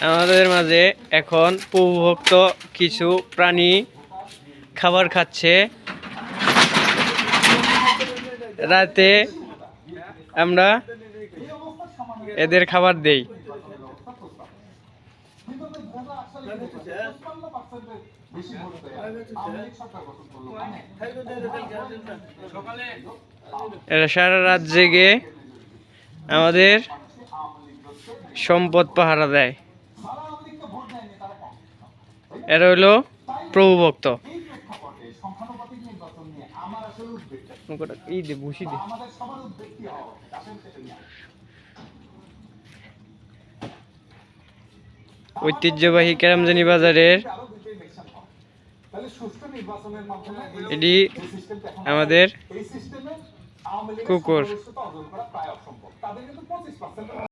আমাদের মাঝে এখন প্রভুভক্ত কিছু প্রাণী খাবার খাচ্ছে। রাতে আমরা এদের খাবার দেই। এরা সারা রাত জেগে আমাদের সম্পদ পাহারা দেয়। এরা দে ভুসি দে। ঐতিহ্যবাহী কেরামজানি বাজারের এটি আমাদের কুকুর।